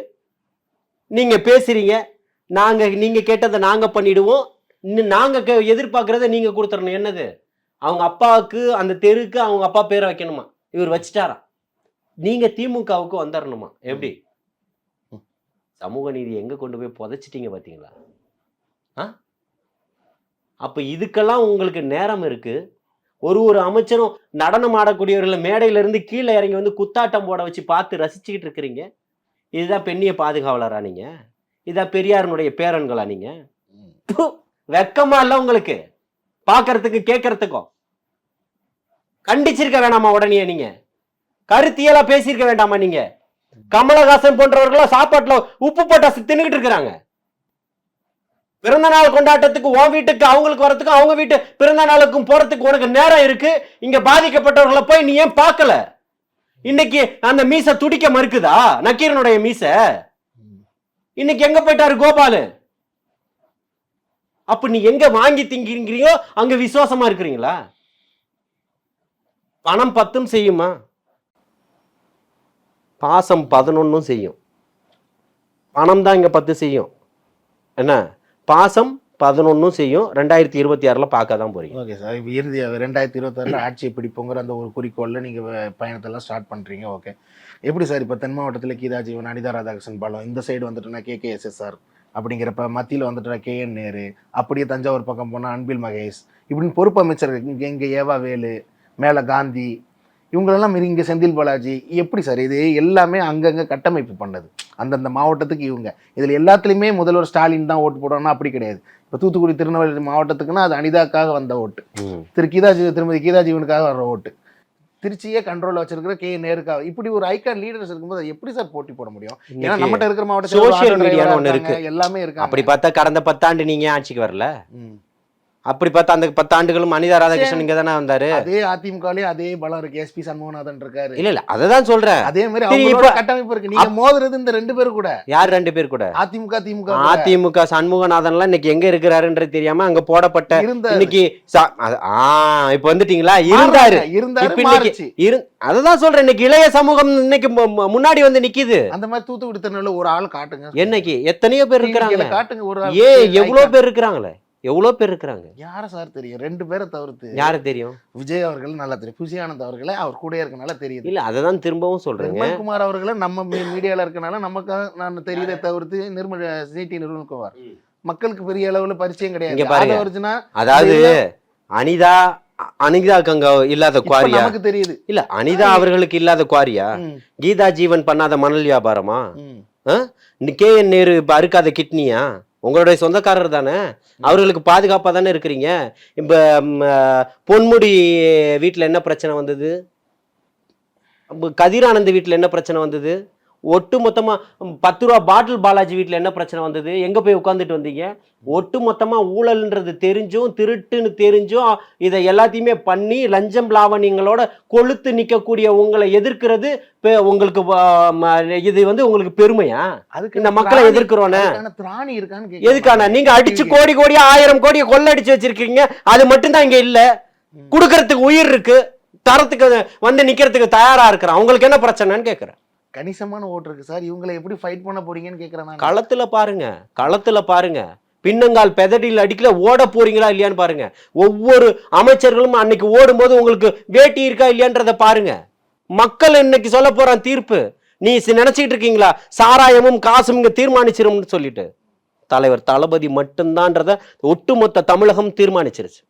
நீங்கள் பேசுறீங்க. நாங்கள் நீங்கள் கேட்டதை நாங்கள் பண்ணிடுவோம். இன்னும் நாங்க கே- எதிர்பார்க்கறத நீங்கள் கொடுத்துடணும். என்னது? அவங்க அப்பாவுக்கு அந்த தெருக்கு அவங்க அப்பா பேரை வைக்கணுமா? இவர் வச்சிட்டாரா? நீங்கள் திமுகவுக்கு வந்துடணுமா? எப்படி? சமூக நீதி எங்கே கொண்டு போய் புதைச்சிட்டீங்க பார்த்தீங்களா ஆ? அப்போ இதுக்கெல்லாம் உங்களுக்கு நேரம் இருக்குது ஒரு ஒரு அமைச்சரும் நடனம் ஆடக்கூடியவர்களை மேடையில இருந்து கீழே இறங்கி வந்து குத்தாட்டம் போட வச்சு பார்த்து ரசிச்சுக்கிட்டு இருக்கிறீங்க. இதுதான் பெண்ணிய பாதுகாவலரா நீங்க? இதான் பெரியாரனுடைய பேரன்களா நீங்க? வெக்கமா இல்ல உங்களுக்கு? பார்க்கறதுக்கு கேட்கறதுக்கும் கண்டிச்சிருக்க வேணாமா உடனே நீங்க? கருத்தியலா பேசியிருக்க வேண்டாமா நீங்க? கமலஹாசன் போன்றவர்களா சாப்பாட்டுல உப்பு போட்டா தின்னுகிட்டு இருக்கிறாங்க. பிறந்த நாள் கொண்டாட்டத்துக்கு உன் வீட்டுக்கு அவங்களுக்கு வரத்துக்கும் அவங்க வீட்டு பிறந்த நாளுக்கும் போறதுக்கு உனக்கு நேரம் இருக்கு. இங்க பாதிக்கப்பட்டவர்களை போய் நீ ஏன் பார்க்கல? இன்னைக்கு அந்த மீசை துடிக்க மறுக்குதா? நக்கீரனுடைய மீசை? இன்னைக்கு எங்க போயிட்டாரு கோபாலு? அப்ப நீ எங்க வாங்கி திங்கிறீங்களோ அங்க விசுவாசமா இருக்கிறீங்களா? பணம் பத்தும் செய்யுமா? பாசம் பதினொன்னும் செய்யும். பணம் தான் இங்க பத்து செய்யும். என்ன? பாசம் பதினொன்றும் செய்யும். ரெண்டாயிரத்தி இருபத்தி ஆறில் பார்க்க தான் போகிறீங்க
ஓகே சார். இப்போ இறுதி ரெண்டாயிரத்தி இருபத்தாறில் ஆட்சியை பிடிப்போங்கிற அந்த ஒரு குறிக்கோளில் நீங்கள் பயணத்தெல்லாம் ஸ்டார்ட் பண்ணுறீங்க ஓகே. எப்படி சார் இப்போ தென் மாவட்டத்தில் கீதா ஜீவன் அனிதா ராதாகிருஷ்ணன் பாலம் இந்த சைடு வந்துட்டுனா சார் அப்படிங்கிறப்ப மத்தியில் வந்துட்டுனா கேஎன் நேரு அப்படியே தஞ்சாவூர் பக்கம் போனால் அன்பில் மகேஷ் இப்படின்னு பொறுப்பு அமைச்சர் இங்கே இங்கே ஏவா வேலு மேலே காந்தி இவங்களெல்லாம் இங்கே செந்தில் பாலாஜி எப்படி சார் இது எல்லாமே அங்கங்கே கட்டமைப்பு பண்ணது? அந்தந்த மாவட்டத்துக்கு இவங்க. இதில் எல்லாத்துலேயுமே முதல்வர் ஸ்டாலின் தான் ஓட்டு போடணும்னா அப்படி கிடையாது. இப்போ தூத்துக்குடி திருநெல்வேலி மாவட்டத்துக்குன்னா அது அனிதாக்காக வந்த ஓட்டு. திரு கீதா ஜீ- திருமதி கீதா ஜீவனுக்காக வர்ற ஓட்டு. திருச்சியே கண்ட்ரோல் வச்சிருக்கிற கே. நேருக்காக இப்படி ஒரு ஐக்கான் லீடர்ஸ் இருக்கும்போது எப்படி சார் போட்டி போட முடியும்? ஏன்னா நம்மகிட்ட இருக்கிற மாவட்டத்தில் ஆட்டோ
media
டிரைவரா
ஒண்ணு
இருக்காங்க, எல்லாமே இருக்காங்க.
அப்படி பார்த்தா கடந்த பத்தாண்டு நீங்க ஆட்சிக்கு வரல. அப்படி பார்த்தா அந்த பத்தாண்டுகளும் அனிதா ராதாகிருஷ்ணன் இங்க தானே வந்தாரு.
அதே அதிமுகலயே அதே பலம் இருக்கு எஸ்பி சண்முகநாதன் இருக்காரு.
இல்ல இல்ல அததான் சொல்றேன்.
அதே மாதிரி அவங்களோட கட்டமைப்பு இருக்கு. நீங்க மோதுறது இந்த ரெண்டு பேரும் கூட.
யார் ரெண்டு பேர் கூட?
அதிமுக திமுக.
அதிமுக சண்முகநாதன்லாம் இன்னைக்கு எங்க இருக்கிறாருன்றது தெரியாம அங்க போடப்பட்ட. இன்னைக்கு ச- அது- ஆ இப்ப வந்துட்டீங்களா? இருந்தாரு.
இருந்தாரு
இப்ப இன்னைக்கு இரு அததான் சொல்றேன். இன்னைக்கு இளைய சமூகம் இன்னைக்கு முன்னாடி வந்து நிக்குது.
அந்த மாதிரி தூத்துக்குடி திருநெல்வேலி ஒரு ஆள் காட்டுங்க.
என்னைக்கு? எத்தனையோ பேர் இருக்கிறாங்க
காட்டுங்க ஒரு.
ஏ எவ்வளவு பேர் இருக்கிறாங்களே? எவ்வளவு பேர் இருக்கிறாங்க?
யார சார் தெரியும்? ரெண்டு பேரை தவிர்த்து
யாரு தெரியும்?
விஜய் அவர்கள் நல்லா தெரியும். விஜயானந்த் அவர்களே அவர் கூட இருக்கனால தெரியுது.
இல்ல அததான் திரும்பவும் சொல்றேங்க.
நிர்மல்குமார் அவர்களை நம்ம மீ- மீடியால இருக்கனால நமக்கு நான் தெரியல தவிர்த்து நிர்மல் சிடி நிர்மல்குமார். மக்களுக்கு பெரிய அளவுல பரிச்சயம் கிடையாது. அது
அதாவது அனிதா அனிதாக்கு அங்க இல்லாத குவாரியா?
நமக்கு தெரியுது.
இல்ல அனிதா அவர்களுக்கு இல்லாத குவாரியா? கீதா ஜீவன் பண்ணாத மணல் வியாபாரமா. கே என் நேரு இப்ப அறுக்காத கிட்னியா? உங்களுடைய சொந்தக்காரர் தானே? அவர்களுக்கு பாதுகாப்பாக தானே இருக்கிறீங்க? இப்போ பொன்முடி வீட்டில் என்ன பிரச்சனை வந்தது? கதிரானந்த் வீட்டில் என்ன பிரச்சனை வந்தது? ஒட்டு மொத்தமா ம், பத்து ரூபா பாட்டில் பாலாஜி வீட்டுல என்ன பிரச்சனை வந்தது? எங்க போய் உட்காந்துட்டு வந்தீங்க? ஒட்டு மொத்தமா ஊழல்ன்றது தெரிஞ்சும் திருட்டுன்னு தெரிஞ்சும் இதை எல்லாத்தையுமே பண்ணி லஞ்சம் லாவணியங்களோட கொளுத்து நிக்கக்கூடிய உங்களை எதிர்க்கிறது உங்களுக்கு இது வந்து உங்களுக்கு பெருமையா?
அதுக்கு
இந்த மக்களை எதிர்க்கிறோன்னு?
திராணி இருக்கான்னு.
எதுக்கான? நீங்க அடிச்சு கோடி கோடியா ஆயிரம் கோடியை கொள்ளடிச்சு வச்சிருக்கீங்க. அது மட்டும்தான் இங்க இல்ல. குடுக்கறதுக்கு உயிர் இருக்கு. தரத்துக்கு வந்து நிக்கிறதுக்கு தயாரா இருக்கிறான். உங்களுக்கு என்ன பிரச்சனைன்னு கேக்குறேன்.
கணிசமான ஓட்டு இருக்கு. சார் இவங்களை எப்படி ஃபைட் பண்ண போறீங்கன்னு கேட்குறேன் களத்தில்
களத்துல பாருங்க களத்துல பாருங்க. பின்னங்கால் பெதடியில் அடிக்கல ஓட போறீங்களா இல்லையான்னு பாருங்க. ஒவ்வொரு அமைச்சர்களும் அன்னைக்கு ஓடும்போது உங்களுக்கு வேட்டி இருக்கா இல்லையான்றத பாருங்க. மக்கள் இன்னைக்கு சொல்ல போறான் தீர்ப்பு நீ நினைச்சிட்டு இருக்கீங்களா? சாராயமும் காசும் இங்க தீர்மானிச்சிரும்னு சொல்லிட்டு. தலைவர் தளபதி மட்டும்தான்றத ஒட்டுமொத்த தமிழகம் தீர்மானிச்சிருச்சு.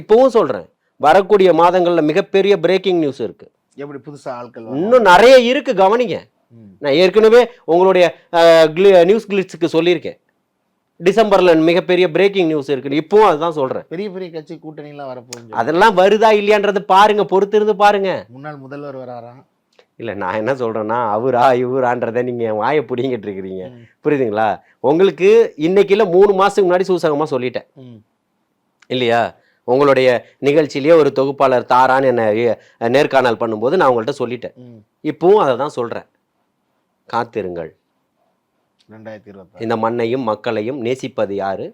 இப்பவும் சொல்றேன் வரக்கூடிய மாதங்களில் மிகப்பெரிய பிரேக்கிங் நியூஸ் இருக்குது
எப்படி புதுசா ஆட்கள்?
இன்னும் நிறைய இருக்கு கவனிங்க. நான் ஏற்கனவே உங்களுடைய நியூஸ் கிளிட்ஸுக்கு சொல்லியிருக்கேன். டிசம்பர்ல மிகப்பெரிய பிரேக்கிங் நியூஸ் இருக்கு இப்பவும் அதுதான் சொல்றேன்.
பெரிய பெரிய கட்சி கூட்டணி எல்லாம் வரப்போகுது
அதெல்லாம் வருதா இல்லையான்றது பாருங்க பொறுத்து இருந்து பாருங்க.
முன்னாள் முதல்வர் வராராம்
இல்ல நான் என்ன சொல்றேன்னா அவரா இவரான்றதை நீங்க என் வாயை பிடிங்கிட்டு இருக்கிறீங்க. புரியுதுங்களா? உங்களுக்கு இன்னைக்கு இல்ல மூணு மாசத்துக்கு முன்னாடி சூசகமா சொல்லிட்டேன். இல்லையா? உங்களுடைய நிகழ்ச்சியிலேயே ஒரு தொகுப்பாளர் தாரான்னு என்ன நேர்காணல் பண்ணும்போது நான் உங்கள்கிட்ட சொல்லிட்டேன். இப்பவும் அதை தான் சொல்றேன். காத்திருங்கள். இந்த மண்ணையும் மக்களையும் நேசிப்பது யாரு?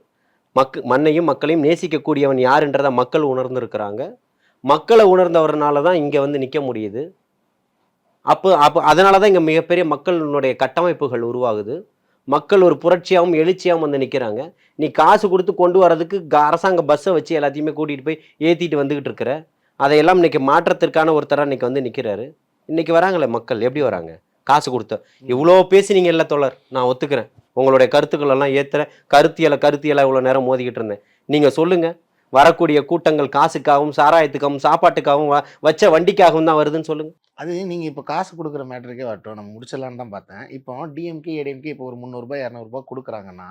மக் மண்ணையும் மக்களையும் நேசிக்கக்கூடியவன் யாருன்றதை மக்கள் உணர்ந்திருக்கிறாங்க. மக்களை உணர்ந்தவர்னால தான் இங்கே வந்து நிற்க முடியுது. அப்போ அப்போ அதனால தான் இங்கே மிகப்பெரிய மக்களினுடைய கட்டமைப்புகள் உருவாகுது. மக்கள் ஒரு புரட்சியாகவும் எழுச்சியாகவும் வந்து நிற்கிறாங்க நீ காசு கொடுத்து கொண்டு வரதுக்கு அரசாங்க பஸ்ஸை வச்சு எல்லாத்தையுமே கூட்டிகிட்டு போய் ஏற்றிட்டு வந்துக்கிட்டு இருக்கிற அதையெல்லாம் இன்னைக்கு மாற்றத்திற்கான ஒருத்தராக இன்னைக்கு வந்து நிற்கிறாரு இன்னைக்கு வராங்களே மக்கள் எப்படி வராங்க? காசு கொடுத்த. இவ்வளோ பேசினீங்க இல்லை தோழர் நான் ஒத்துக்கிறேன். உங்களுடைய கருத்துக்கள் எல்லாம் ஏற்றுறேன் கருத்தியலை கருத்தியலை இவ்வளோ நேரம் மோதிக்கிட்டு இருந்தேன். நீங்கள் சொல்லுங்கள் வரக்கூடிய கூட்டங்கள் காசுக்காகவும் சாராயத்துக்காகவும் சாப்பாட்டுக்காகவும் வச்ச வண்டிக்காகவும் தான் வருதுன்னு சொல்லுங்க.
அது நீங்கள் இப்போ காசு கொடுக்குற மேட்டருக்கே வரட்டும். நம்ம முடிச்சிடலான்னு தான் பார்த்தேன். இப்போ டிஎம்கே ஏடிஎம்கே இப்போ ஒரு முந்நூறுரூபா இரநூறுபா கொடுக்குறாங்கன்னா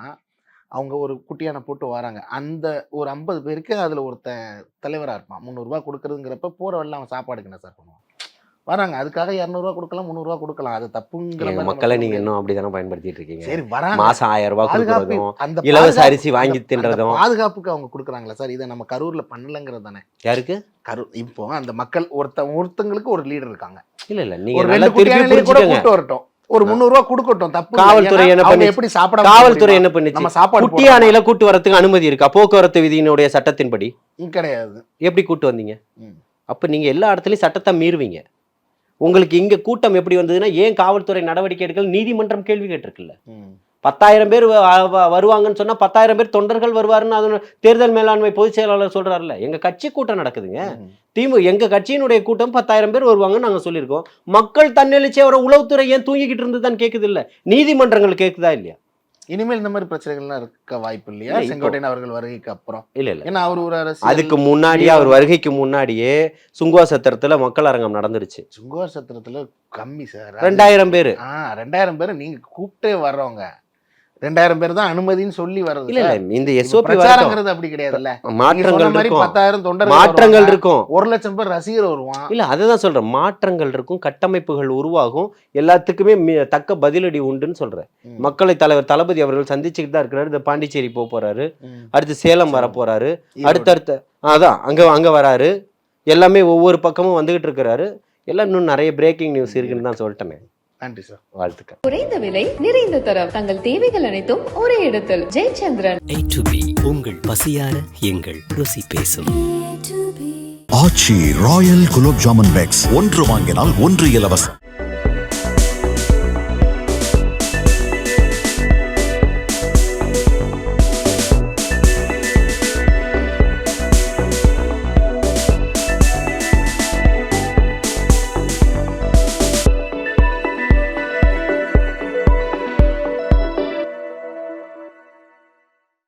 அவங்க ஒரு குட்டியான போட்டு வராங்க. அந்த ஒரு ஐம்பது பேருக்கு அதில் ஒருத்தன் தலைவராக இருப்பான். முந்நூறுரூவா கொடுக்குறதுங்கிறப்ப போகிற வழியில் அவன் சாப்பாடுக்கு என்ன சார் பண்ணுவான்? வராங்க. அதுக்காக இரநூறுவா கொடுக்கலாம் முந்நூறுரூவா கொடுக்கலாம். அது தப்புங்கிற நம்ம
மக்களை நீங்க. இன்னும் அப்படிதானே பயன்படுத்திட்டு இருக்கீங்க?
சரி வராங்க.
மாசம் ஆயிரம் ரூபாய் கொடுக்கறதும்
அந்த
இலவச அரிசி வாங்கி தின்றதும்.
பாதுகாப்புக்கு அவங்க கொடுக்குறாங்களா சார். இதை நம்ம கரூர்ல பண்ணலங்கிறது தானே.
யாருக்கு?
கரூர் இப்போ அந்த மக்கள் ஒருத்த ஒருத்தங்களுக்கு ஒரு லீடர் இருக்காங்க.
இல்ல இல்ல. நீங்க
ரெண்டு
திருப்பி
குட்டியான leader கூட கூட்டு வரட்டும். ஒரு முந்நூறு ரூபா கொடுக்கட்டும். தப்பு.
காவல்துறை என்ன பண்ணுச்சு?
எப்படி சாப்பிட
காவல்துறை என்ன
நம்ம
பண்ணுச்சு
சாப்பாடு
குட்டி? யானையில கூட்டு வரதுக்கு அனுமதி இருக்கா? போக்குவரத்து விதியினுடைய சட்டத்தின்படி?
கிடையாது.
எப்படி கூட்டு வந்தீங்க. அப்ப நீங்க எல்லா இடத்துலயும் சட்டத்தை மீறுவீங்க. உங்களுக்கு இங்க கூட்டம் எப்படி வந்ததுன்னா ஏன் காவல்துறை நடவடிக்கை எடுக்கல? நீதிமன்றம் கேள்வி கேட்டிருக்குல்ல. பத்தாயிரம் பேர் வருவாங்கன்னு சொன்னா பத்தாயிரம் பேர் தொண்டர்கள் வருவாருன்னு அது தேர்தல் மேலாண்மை பொதுச் செயலாளர் சொல்றாருல்ல. எங்க கட்சி கூட்டம் நடக்குதுங்க. திமு எங்க கட்சியினுடைய கூட்டம் பத்தாயிரம் பேர் வருவாங்கன்னு நாங்க சொல்லியிருக்கோம். மக்கள் தன்னெழுச்சி அவரை உளவுத்துறை ஏன் தூங்கிக்கிட்டு இருந்ததுன்னு கேக்குது இல்ல நீதிமன்றங்கள் கேக்குதா இல்லையா?
இனிமேல் இந்த மாதிரி பிரச்சனைகள்லாம் இருக்க வாய்ப்பு இல்லையா? செங்கோட்டையன் அவர்கள் வருகைக்கு அப்புறம்.
இல்ல இல்ல.
ஏன்னா அவர் ஒரு அரசியல்
அதுக்கு முன்னாடியே அவர் வருகைக்கு முன்னாடியே சுங்குவா சத்திரத்துல மக்கள் அரங்கம் நடந்துருச்சு.
சுங்குவார் சத்திரத்துல கம்மி சார்.
ரெண்டாயிரம் பேரு.
ஆ ரெண்டாயிரம் பேர் நீங்க கூப்பிட்டே வர்றவங்க. ரெண்டாயிரம் பேர் தான் அனுமதின்னு சொல்லி வர்றது
இல்ல இந்த எஸ்ஓபி
பிரச்சாரங்கிறது அப்படி கிடையாதுல்ல.
மாற்றங்கள்
மாதிரி பத்தாயிரம் தொண்டர்கள்
மாற்றங்கள். இருக்கும்.
ஒரு லட்சம் பேர் ரசிகர் வருவான்.
இல்ல அதுதான் சொல்றேன். மாற்றங்கள் இருக்கும் கட்டமைப்புகள் உருவாகும். எல்லாத்துக்குமே தக்க பதிலடி உண்டுன்னு சொல்றேன். மக்களை தலைவர் தளபதி அவர்கள் சந்திச்சுட்டு தான் இருக்கிறாரு இந்த பாண்டிச்சேரி போக போறாரு. அடுத்து சேலம் வர. போறாரு. அடுத்தடுத்த அதான் அங்க அங்க வராரு. எல்லாமே ஒவ்வொரு பக்கமும் வந்துகிட்டு இருக்கிறாரு. எல்லாம் இன்னும் நிறைய பிரேக்கிங் நியூஸ் இருக்குன்னு தான் சொல்லிட்டேன்.
நன்றி சார்.
வாழ்த்துக்கள்.
குறைந்த விலை நிறைந்த தரம். தங்கள் தேவைகள் அனைத்தும் ஒரே இடத்தில். ஜெயச்சந்திரன்.
A to B உங்கள் பசியார எங்கள் ருசி பேசும்.
Aachi royal gulab jamun packs. ஒன்று வாங்கினால் ஒன்று இலவசம்.